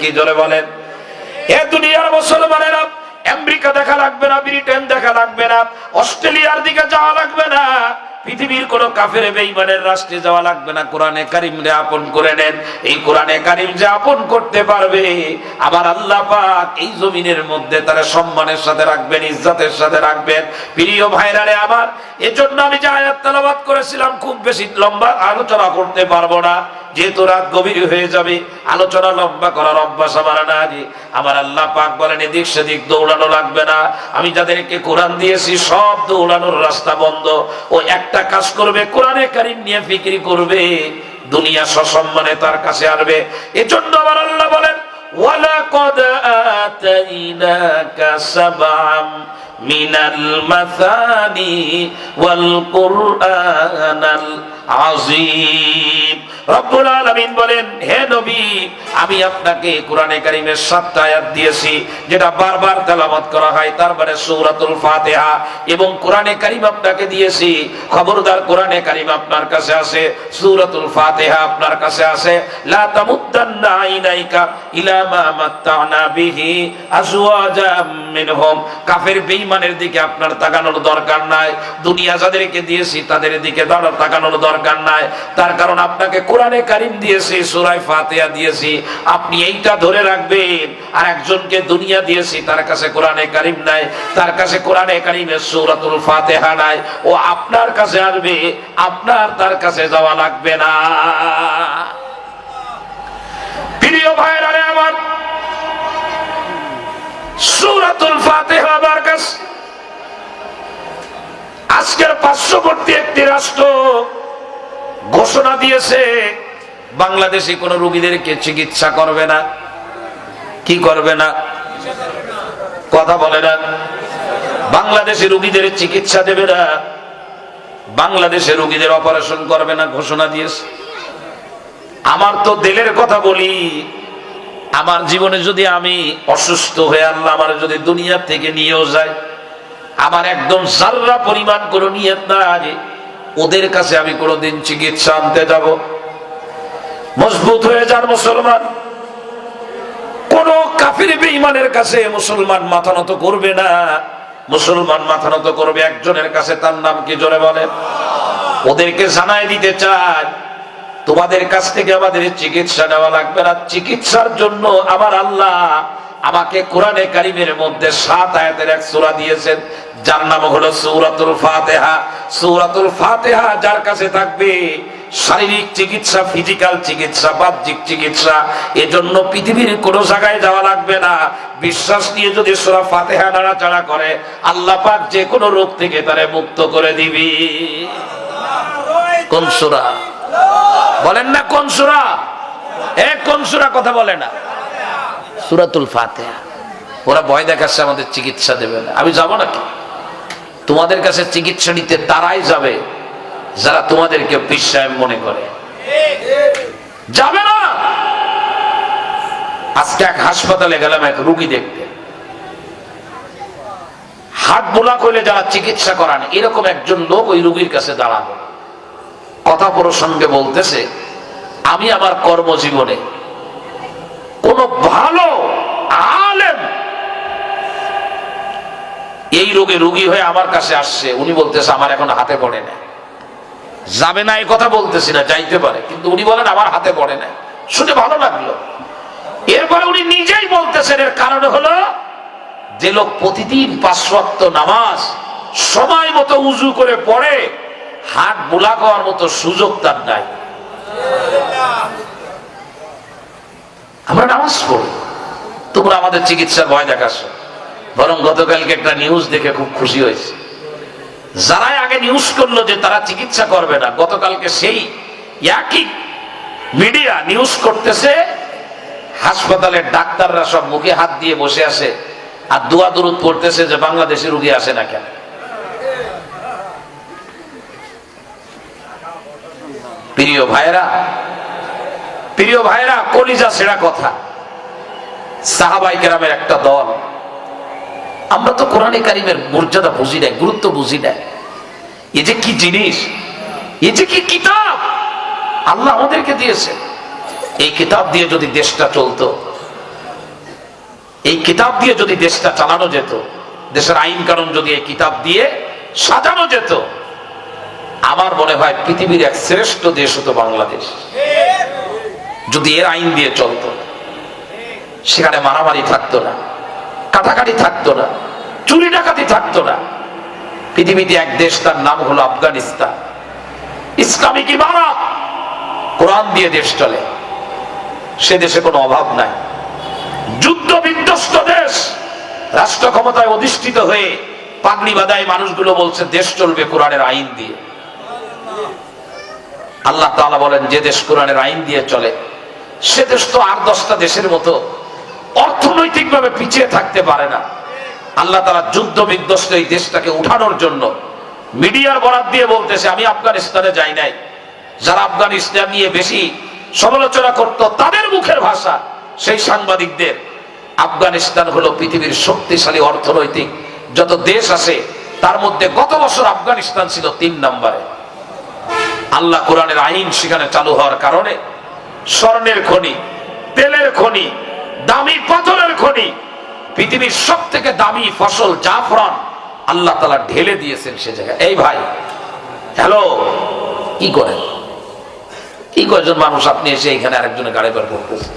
কি জোরে বলেন? এ দুনিয়ার মুসলমানেরা আমেরিকা দেখা লাগবে না, ব্রিটেন দেখা লাগবে না, অস্ট্রেলিয়ার দিকে যাওয়া লাগবে না, পৃথিবীর কোন কাফের বেঈমানের রাষ্ট্রে যাওয়া লাগবে না। কোরআনে কারিম রে আপন করে নেন, এই কোরআনে কারিম যে আপন করতে পারবে, আবার আল্লাহ পাক এই জমিনের মধ্যে তারা সম্মানের সাথে রাখবেন, ইজ্জতের সাথে রাখবেন। প্রিয় ভাইরা রে আমার, এজন্য আমি যে আয়াত তেলাওয়াত করেছিলাম, খুব বেশি লম্বা আলোচনা করতে পারব না। যেহেতু রাত গভীর হয়ে যাবে, আলোচনা লম্বা করার অভ্যাস আমার নাই আমার আল্লাহ পাক বলেন, এদিক সেদিক দৌড়ানো লাগবে না। আমি যাদেরকে কোরআন দিয়েছি, সব দৌড়ানোর রাস্তা বন্ধ। ও একটা কাজ করবে, কোরআনে কারিম নিয়ে ফিকিরি করবে। দুনিয়া সসম্মানে তার কাছে আসবে। এজন্য আমার আল্লাহ বলেন আতাইনাকা সাবআম মিনাল মাসানি ওয়াল কুরআনাল আজিম রব্বুল আলামিন বলেন, হে নবী, আমি আপনাকে কোরআনে কারিমের সাতটা আয়াত দিয়েছি, যেটা বারবার তেলাওয়াত করা হয়। তারপরে সূরাতুল ফাতিহা এবং কোরআনে কারিম আপনাকে দিয়েছি। খবরদার কোরআনে কারিম আপনার কাছে আছে, সূরাতুল ফাতিহা আপনার কাছে আছে। লা তামুদ্দান্না আইনাইকা ইলা কাফের দিকে আপনার তাকানোর দরকার নাই। দুনিয়া যাদেরকে দিয়েছি, তাদের দিকে তাকানোর দরকার নাই। তার কারণ আপনাকে কোরআনে কারিম দিয়েছি দিয়েছি। আপনি এইটা ধরে রাখবেন আর একজনকে দুনিয়া দিয়েছি, তার কাছে কোরআনে কারিম নাই, তার কাছে কোরআনে কারিমের সূরাতুল ফাতিহা নাই। ও আপনার কাছে আসবে, আপনার তার কাছে যাওয়া লাগবে না। প্রিয় ভাইরা রে আমার সূরাতুল ফাতিহা আমার কাছে। আজকের পার্শ্ববর্তী একটি রাষ্ট্র ঘোষণা দিয়েছে, বাংলাদেশে কোন রুগীদেরকে চিকিৎসা করবে না। কি করবে না? কথা বলে না। বাংলাদেশে রুগীদের চিকিৎসা দেবে না। বাংলাদেশে রুগীদের অপারেশন করবে না, ঘোষণা দিয়েছে। আমার তো দিলের কথা বলি আমার জীবনে যদি আমি অসুস্থ হয়ে আল্লাহ আমার যদি দুনিয়া থেকে নিয়েও যায়, আমার একদম সাররা পরিমাণ কোনো নিয়ত না আগে ওদের কাছে আমি কোনোদিন চিকিৎসা আনতে যাব। মজবুত হয়ে যান মুসলমান। কোন কাফির বেঈমানের কাছে মুসলমান মাথা নত করবে না। মুসলমান মাথা নত করবে একজনের কাছে, তার নাম কি জোরে বলে ওদেরকে জানাই দিতে চায় তোমাদের কাছ থেকে আমাদের চিকিৎসা নেওয়া লাগবে না। চিকিৎসার জন্য আমার আল্লাহ আমাকে কোরআনে কারিমের মধ্যে সাত আয়াতের এক সূরা দিয়েছেন, যার নাম হলো সূরাতুল ফাতিহা। সূরাতুল ফাতিহা যার কাছে থাকবে শারীরিক চিকিৎসা, ফিজিক্যাল চিকিৎসা, বাহ্যিক চিকিৎসা, এজন্য পৃথিবীর কোনো জায়গায় যাওয়া লাগবে না। বিশ্বাস নিয়ে যদি সূরা ফাতিহা নাড়াচাড়া করে, আল্লাহ পাক যে কোনো রোগ থেকে তারে মুক্ত করে দিবি। কোন সূরা? বলেন না কোন সুরা? এ কোন সুরা কথা বলে না। সুরাতুল ফাতিহা। ওরা ভয় দেখাচ্ছে আমাদের চিকিৎসা দেবে না। আমি যাব নাকি? তোমাদের কাছে চিকিৎসা নিতে তারাই যাবে যারা তোমাদেরকে বিশ্বায় মনে করে। যাবে না! আজকে এক হাসপাতালে গেলাম এক রুগী দেখতে। হাত বোলা করলে যারা চিকিৎসা করান এরকম একজন লোক ওই রুগীর কাছে দাঁড়ানো কথা প্রসঙ্গে বলতেছে, আমি আমার কর্মজীবনে কোন ভালো আলেম এই রোগে রুগী হয়ে আমার কাছে আসছে, উনি বলতেছে, আমার এখন হাতে পড়ে না। যাবে না, এই কথা বলতেছি না, যাইতে পারে, কিন্তু উনি বলেন, আমার হাতে পড়ে না। শুনে ভালো লাগল। এরপরে উনি নিজেই বলতেছেন, এর কারণ হলো যে লোক প্রতিদিন পাঁচশক্ত নামাজ সময় মতো উজু করে পড়ে হাট বোলা করার মতো সুযোগ তার নাই। আমরা নামাজ পড়ি। তোমরা আমাদের চিকিৎসার ভয় দেখাচ্ছ। বরং গতকালকে একটা নিউজ দেখে খুব খুশি হয়েছে। যারাই আগে নিউজ করল যে তারা চিকিৎসা করবে না, গতকালকে সেই একই মিডিয়া নিউজ করতেছে। হাসপাতালের ডাক্তাররা সব মুখে হাত দিয়ে বসে আছে। আর দোয়া দরুদ পড়তেছে যে বাংলাদেশি রুগী আসে না কেন? প্রিয় ভাইরা প্রিয় ভাইরা কলিজা সেরা কথা। সাহাবাই কেরামের একটা দল। আমরা তো কোরআনে কারিমের মর্যাদা বুঝি না গুরুত্ব বুঝি না এ যে কি জিনিস? এ যে কি কিতাব? আল্লাহ আমাদেরকে দিয়েছে এই কিতাব দিয়ে যদি দেশটা চলতো, এই কিতাব দিয়ে যদি দেশটা চালানো যেত, দেশের আইন কানুন যদি এই কিতাব দিয়ে সাজানো যেত আমার মনে হয় পৃথিবীর এক শ্রেষ্ঠ দেশ হতো বাংলাদেশ। যদি এর আইন দিয়ে চলতো, সেখানে মারামারি থাকতো না, কাটাকাটি থাকতো না, চুরি ডাকাতি থাকতো না। পৃথিবীতে এক দেশ তার নাম হলো আফগানিস্তান। ইসলামিক ইমারত। কোরআন দিয়ে দেশ চলে। সে দেশে কোনো অভাব নাই। যুদ্ধ বিধ্বস্ত দেশ। রাষ্ট্র ক্ষমতায় অধিষ্ঠিত হয়ে পাগড়ি বাদায় মানুষগুলো বলছে, দেশ চলবে কোরআনের আইন দিয়ে। আল্লাহ তালা বলেন, যে দেশ কোরআনের আইন দিয়ে চলে, সে দেশ তো আর দশটা দেশের মতো অর্থনৈতিকভাবে পিছিয়ে থাকতে পারে না। আল্লাহ তারা যুদ্ধ বিধ্বস্ত এই দেশটাকে উঠানোর জন্য মিডিয়ার বরাদ দিয়ে বলতেছে, আমি আফগানিস্তানে যাই নাই। যারা আফগানিস্তান নিয়ে বেশি সমালোচনা করত, তাদের মুখের ভাষা সেই সাংবাদিকদের। আফগানিস্তান হলো পৃথিবীর শক্তিশালী অর্থনৈতিক যত দেশ আছে, তার মধ্যে গত বছর আফগানিস্তান ছিল তিন নম্বরে। আল্লাহ কোরআনের আইন সেখানে চালু হওয়ার কারণে স্বর্ণের খনি, তেলের খনি, দামি পাথরের খনি, পৃথিবীর সব থেকে দামি ফসল জাফরান আল্লাহ তালা ঢেলে দিয়েছেন সে জায়গায়। এই ভাই, হ্যালো, কি করেন? কি কয়জন মানুষ আপনি এসে এখানে আরেকজনের গাড়ি বের করতেছেন?